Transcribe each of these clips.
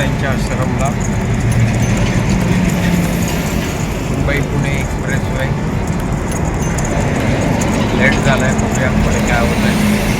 त्यांच्या आश्रमला. Mumbai Pune expressway. Late झाला आहे बघूया पुढे काय होत आहे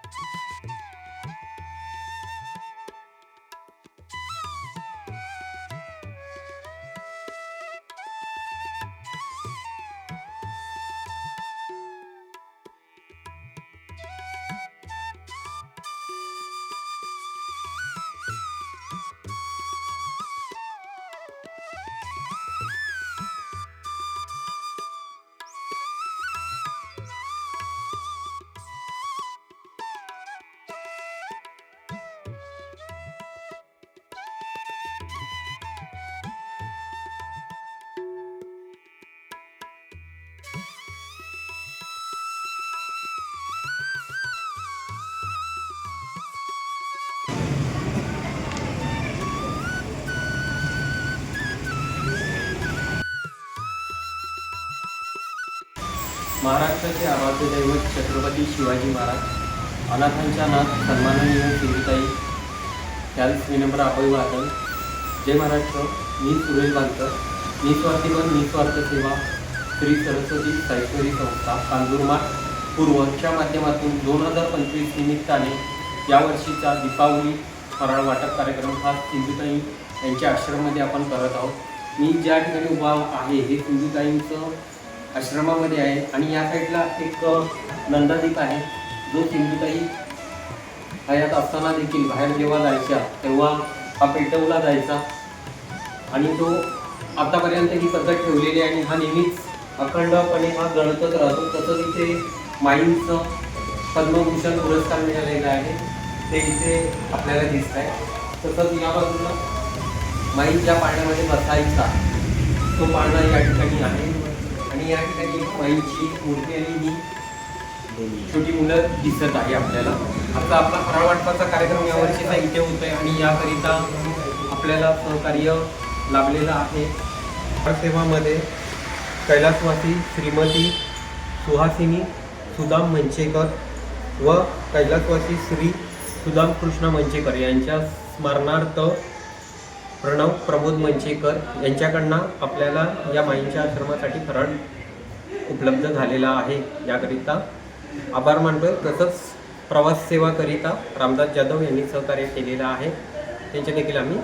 महाराष्ट्राचे आराध्य दैवत छत्रपती शिवाजी महाराज अनाथांच्या नाथ सन्माननीय सिंधुताई त्याच विनम्र अभिवादन जय महाराष्ट्र मी सुरेश बांकर निस्वार्थी पण निस्वार्थ सेवा श्री सरस्वती साईश्वरी संस्था कांजूरमाठ पूर्वच्या माध्यमातून दोन हजार पंचवीस निमित्ताने यावर्षीचा दीपावली फराळ वाटप कार्यक्रम हा सिंधुताई यांच्या आश्रममध्ये आपण करत आहोत. मी ज्या ठिकाणी उभा आहे हे सिंधुताईंचं आश्रमामध्ये आहे आणि या साईडला एक नंदादीप आहे. जो सिंधुताई हयात असताना देखील बाहेर जेव्हा जायच्या तेव्हा हा पेटवला जायचा. आणि तो आतापर्यंत ही पद्धत ठेवलेली आहे आणि हा नेहमीच अखंडपणे हा गणतच राहतो. तसंच इथे माईंचं पद्मभूषण पुरस्कार मिळालेला आहे. ते इथे आपल्याला दिसत आहे तसंच या बाजूला माई ज्या पाण्यामध्ये बसायचा. तो पाळणा या ठिकाणी आहे. आणि या ठिकाणी एक माईची मूर्ती आणि ही छोटी मुलं दिसत आहे आपल्याला. आता आपला फराळ वाटपाचा कार्यक्रम यावर्षीचा इथे होतोय आणि याकरिता आपल्याला सहकार्य लाभलेलं आहे. सेवामध्ये कैलासवासी श्रीमती सुहासिनी सुदाम मंचेकर व कैलासवासी श्री सुदाम कृष्ण मंचेकर यांच्या स्मरणार्थ प्रणव प्रमोद मंचेकर यांच्याकडनं आपल्याला या माईंच्या आश्रमासाठी फराळ उपलब्ध झालेला आहे. याकरिता आभार मानतोय. तसंच प्रवास सेवाकरिता रामदास जाधव यांनी सहकार्य केलेलं आहे. त्यांचे देखील आम्ही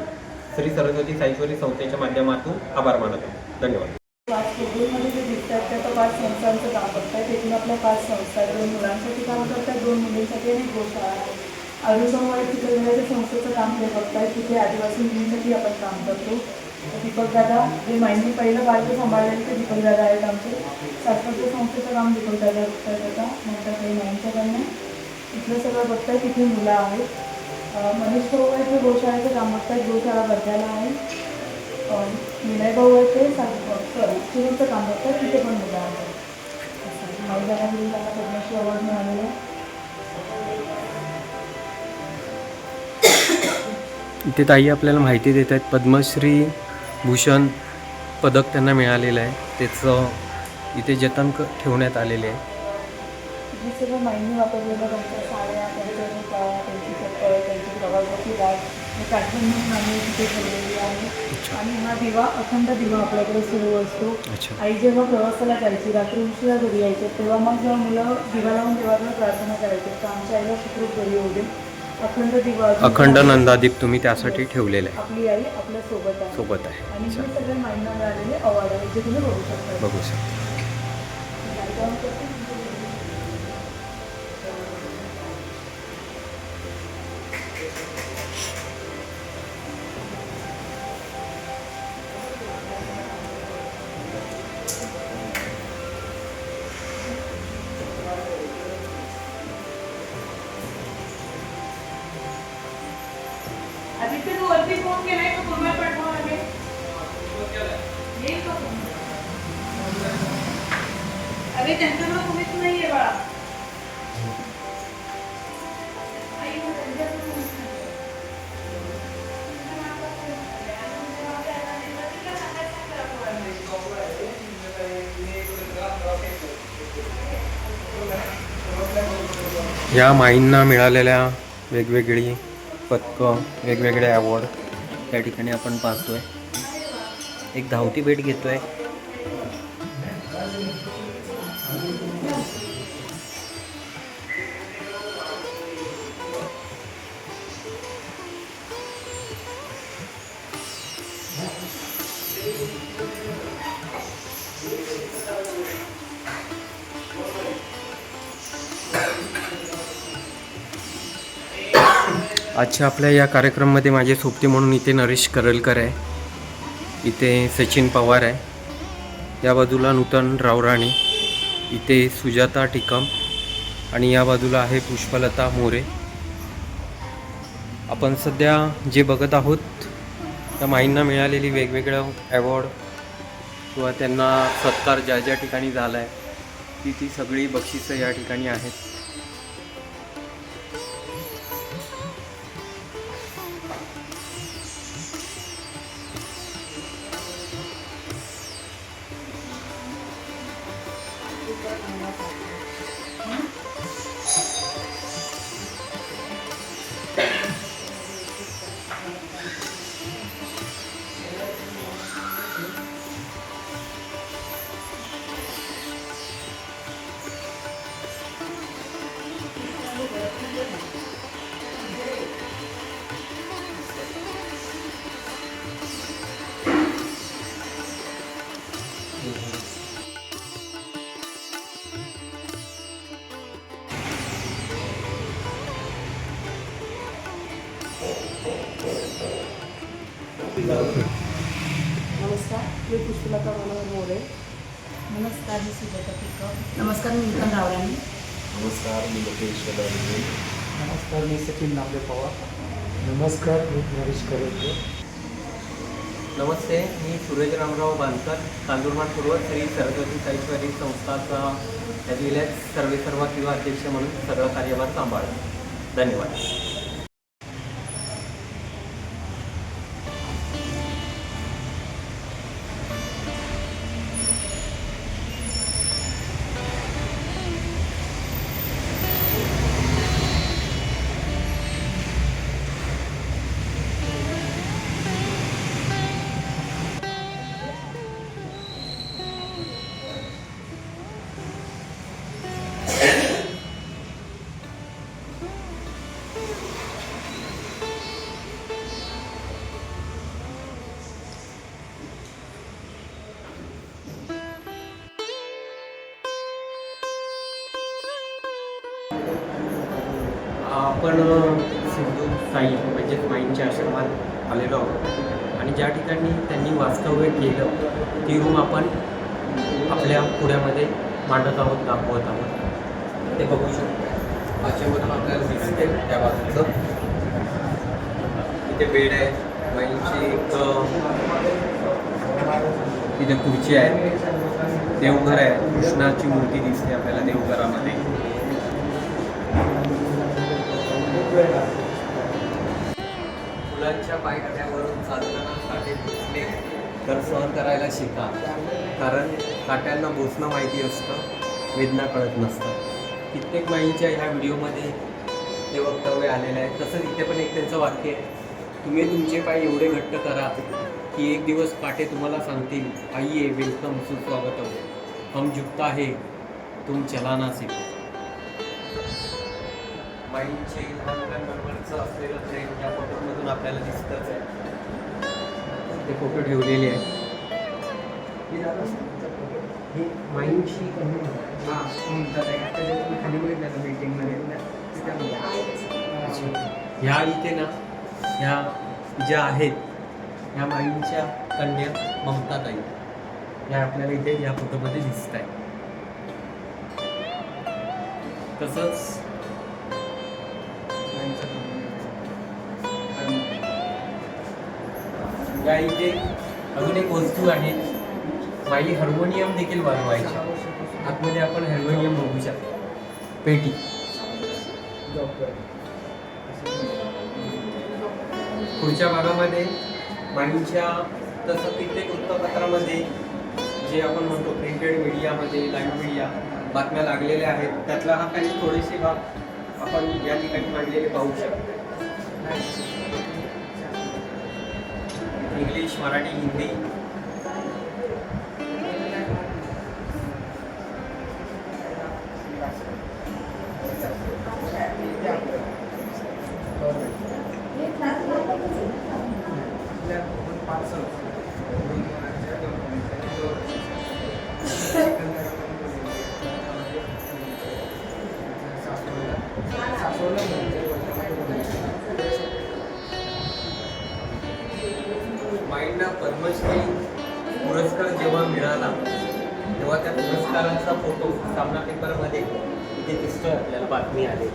श्री सरस्वती साईश्वरी संस्थेच्या माध्यमातून आभार मानतो. धन्यवाद. शेड्यूलमध्ये जे दिसतात त्या पाच संस्थांचं काम करतात त्यातून आपल्या पाच संस्था आहेत. दोन मुलांसाठी काम करतात दोन मुलींसाठी आणि एक गोशाळा आहे. अरुसंवाडी चिखलदऱ्याच्या संस्थेचं काम ते बघतायत. तिथे आदिवासी मुलींसाठी आपण काम करतो. दीपक दादा जे माहिती पहिलं बालक सांभाळलेले ते दीपक दादा आहेत आमचे. शास्त्रज्ञ संस्थेचं काम दीपक दादा बघतात आता नंतर काही मॅमच्याकडनं इथलं सगळं बघतात तिथे मुलं आहेत. मनीष भाऊ आहेत ते गोशाळेचं काम बघतात गोशाळा वर्ध्याला आहे. विनय भाऊ आहेत ते सॉरी काम बघतात तिथे पण मुलं आहेत. असं महिलांना त्यांना पद्मश्री अवॉर्ड मिळालेला आहे. इथे ताई आपल्याला माहिती देत आहेत पद्मश्री भूषण पदक त्यांना मिळालेलं आहे. त्याचं इथे जतन क ठेवण्यात आलेले आहे. वापरलेलं त्यांच्या साड्या त्यांची चप्पल त्यांची प्रवासाची बॅग हे काठवून म्हणून आम्ही तिथे ठेवलेली आहे. अच्छा. आणि हा दिवा अखंड दिवा आपल्याकडे सुरू असतो. आई जेव्हा प्रवासाला जायची रात्री उशिरा घरी यायचे तेव्हा मग जेव्हा मुलं दिवा लावून देवाकडे प्रार्थना करायचे तर आमच्या आईला सुखरूप घरी होऊ दे. अखंड दिवा अजून अखंड नंदादीप तुम्ही त्यासाठी ठेवलेलं आहे. आपली आई आपल्यासोबत आहे. सोबत आहे. आणि हे अच्छा. सगळे मायना मिळालेले अवॉर्ड आहेत जे तुम्ही बघू शकता. बघू शकता. अरे त्यांच्याकडे कोणीच नाहीये बाळा. या माईंना मिळालेल्या वेगवेगळी पदकं वेगवेगळे अवॉर्ड त्या ठिकाणी आपण पाहतोय. एक धावती भेट घेतोय. आजच्या आपल्या या कार्यक्रममध्ये माझे सोबती म्हणून इथे नरेश करलकर आहे. इथे सचिन पवार आहे. या बाजूला नूतन रावराणे इथे सुजाता टिकम आणि या बाजूला आहे पुष्पलता मोरे. आपण सध्या जे बघत आहोत त्या माईंना मिळालेली वेगवेगळं अवॉर्ड किंवा त्यांना सत्कार ज्या ज्या ठिकाणी झाला आहे ती ती सगळी बक्षिसं या ठिकाणी आहेत. पुष्पलता मनोहर मोरे? नमस्कार मी सुजाता टिकम नमस्कार मी नूतन रावराणी नमस्कार मी लोकेश शेलारी नमस्कार मी सचिन नामदेव पवार. नमस्कार मी नरेश करेकर नमस्ते मी सूरज रामराव बांधकर तांदूरमाड पूर्व श्री सरस्वती साईश्वरी संस्थाचा यातील सर्वे सर्वा किंवा अध्यक्ष म्हणून सर्व कार्यभार सांभाळला धन्यवाद. आपण सिंधू साई म्हणजेच माईंच्या आश्रमात आलेलो आहोत. आणि ज्या ठिकाणी त्यांनी वास्तव्य केलं ती रूम आपण आपल्या पुण्यामध्ये मांडत आहोत दाखवत आहोत. ते बघू शकतो. त्याच्यामधून आपल्याला दिसते त्या बाजूचं. इथे बेड आहे माईंची एक तिथे खुर्ची आहे. देवघर आहे. कृष्णाची मूर्ती दिसते आपल्याला देवघरामध्ये. मुलांच्या पायथ्यावरून चालताना काटे भोसले तर सहन करायला शिका. कारण काट्यांना भोसणं माहिती असतं वेदना कळत नसतं कित्येक माईंच्या ह्या व्हिडिओमध्ये ते वक्तव्य आलेलं आहे. तसंच इथे पण एक त्यांचं वाक्य आहे. तुम्ही तुमचे पाय एवढे घट्ट करा की एक दिवस काटे तुम्हाला सांगतील आईये वेलकम सुस्वागतम. हम झुकता है तुम चलाना सीखो. माईंचे लहान मुलांबरोबरचं असलेलं प्रेम या फोटोमधून आपल्याला दिसतच आहे. ते फोटो ठेवलेले आहेत. ही माईंची ह्या इथे ना ह्या ज्या आहेत ह्या माईंच्या कन्या ममता ताई ह्या आपल्याला इथे या फोटोमध्ये दिसत आहे तसंच या इथे अजून एक वस्तू आहे. माई हार्मोनियम देखील बनवायची. आतमध्ये आपण हार्मोनियम बघू शकतो. पेटी. पुढच्या भागामध्ये माईच्या तसं कित्येक वृत्तपत्रामध्ये जे आपण म्हणतो प्रिंटेड मीडियामध्ये लाईव्ह मीडिया बातम्या लागलेल्या आहेत त्यातला हा काही थोडेसे भाग आपण या ठिकाणी मांडलेले पाहू शकतो. इंग्लिश मराठी हिंदी बातमी आली.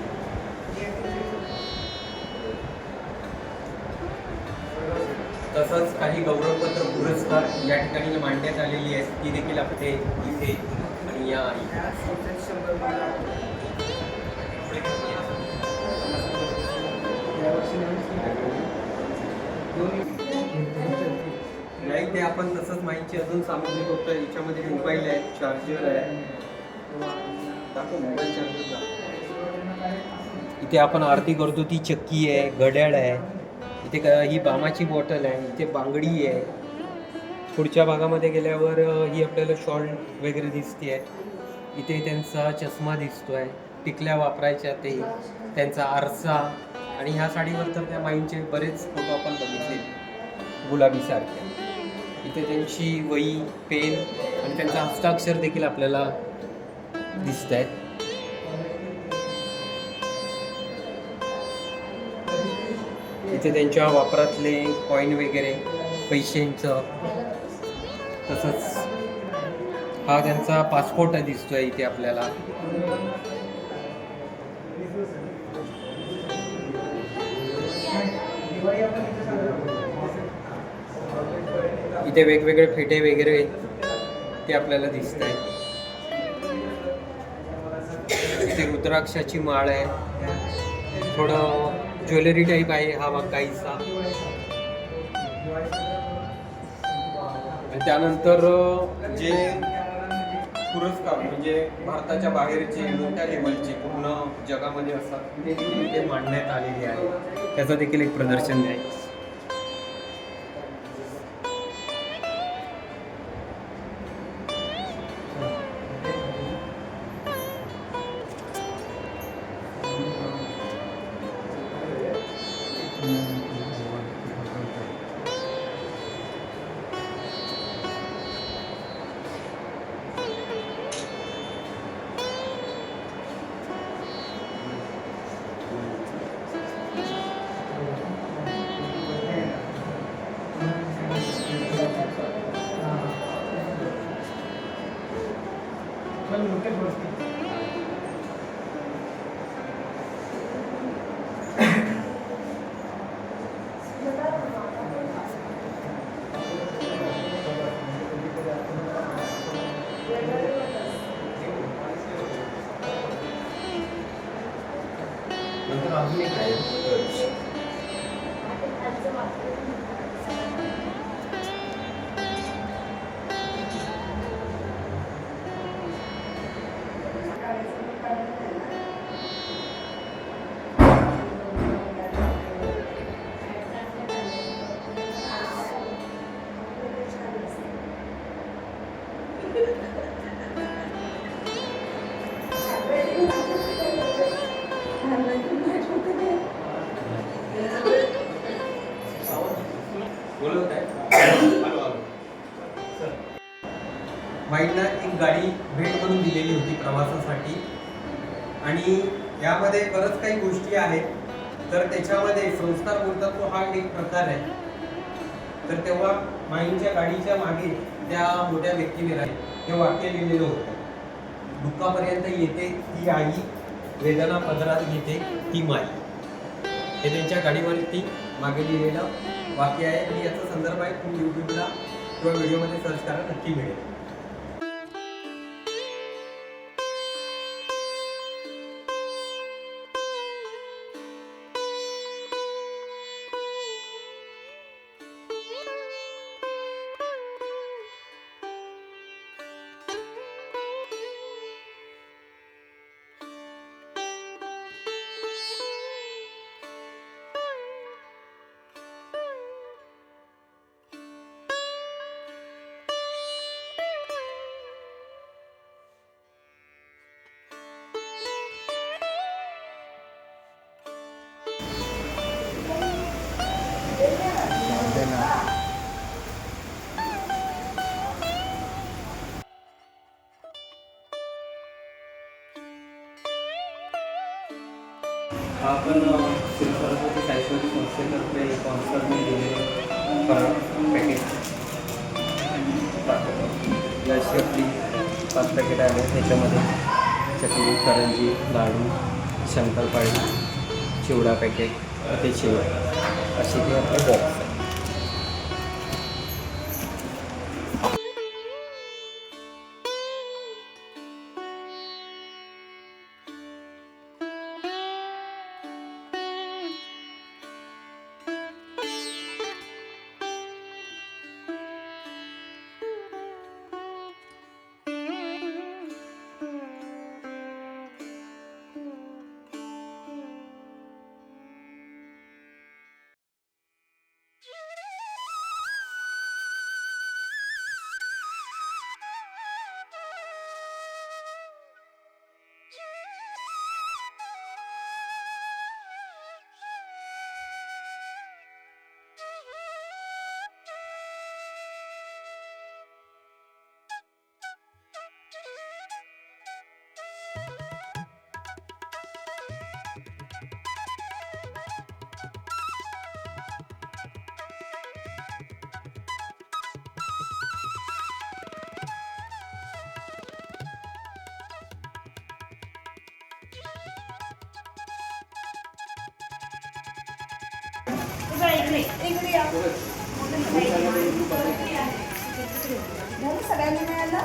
तसंच काही गौरवपत्र पुरस्कार या ठिकाणी मांडण्यात आलेली आहेत. ती देखील आपण इथे आणि या नाही ते आपण तसंच माहिती अजून सामग्री बघतो याच्यामध्ये मोबाईल आहे चार्जर आहे. दाखव मोबाईल चार्जर इथे आपण आरती करतो ती चक्की आहे घड्याळ आहे. इथे ही बामाची बॉटल आहे इथे बांगडी आहे. पुढच्या भागामध्ये गेल्यावर ही आपल्याला शॉल वगैरे दिसते आहे इथे त्यांचा चष्मा दिसतो आहे टिकल्या वापरायच्या ते त्यांचा आरसा. आणि ह्या साडीवर तर त्या माईंचे बरेच फोटो आपण बघितले गुलाबीसारखे इथे त्यांची वही पेन आणि त्यांचा हस्ताक्षर देखील आपल्याला दिसत आहेत इथे त्यांच्या वापरातले कॉईन वगैरे पैशांचं. तसंच हा त्यांचा पासपोर्ट दिसतोय इथे आपल्याला. इथे वेगवेगळे फेटे वगैरे ते आपल्याला दिसत आहे इथे रुद्राक्षाची माळ आहे. थोडं ज्वेलरी टाईप आहे हा भाग काहीसा. आणि त्यानंतर जे पुरस्कार म्हणजे भारताच्या बाहेरचे मोठ्या लेवलचे पूर्ण जगामध्ये असतात? ते देखील इथे मांडण्यात आलेले आहे. त्याचं देखील एक प्रदर्शन आहे. minutos वाईटला एक गाडी भेट म्हणून दिलेली होती प्रवासासाठी. आणि यामध्ये बरंच काही गोष्टी आहेत. तर त्याच्यामध्ये संस्कार बोलतात तो हा एक प्रकार आहे. तर तेव्हा माईंच्या गाडीच्या मागे त्या मोठ्या व्यक्तीने हे ते वाक्य लिहिलेलं होतं. दुःखापर्यंत येते ती आई वेदना पदरात घेते ती माई. हे त्यांच्या गाडीवरती मागे लिहिलेलं वाक्य आहे. आणि याचा संदर्भ आहे. तुम्ही यूट्यूबला किंवा व्हिडिओमध्ये सर्च करा नक्की मिळेल हा आपण श्री सरस्वती सायश्वरी संस्थेतर्फे स्पॉन्सरने दिलेले फराळ पॅकेट. टाकतो या अशी पाच पॅकेट आले त्याच्यामध्ये चकली करंजी लाडू शंकरपाळी चिवडा पॅकेट ते चिवडा असे ते आपले बॉक्स सगळ्यांनी मिळालं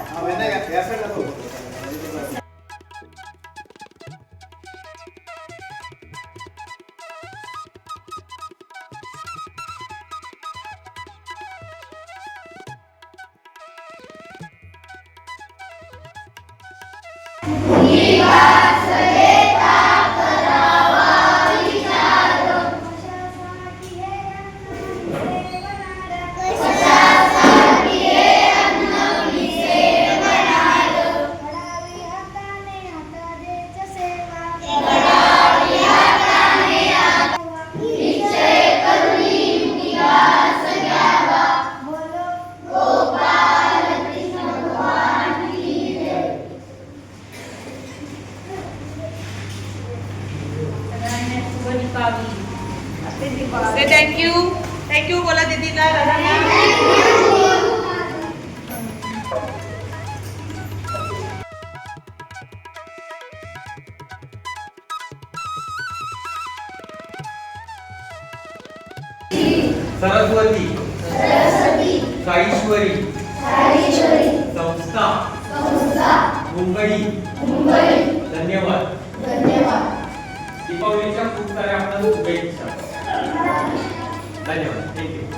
सरस्वती. साईश्वरी संस्था. मुंबई. धन्यवाद. दीपावलीच्या खूप वाढदिवसाच्या आपल्या शुभेच्छा. धन्यवाद. थँक्यू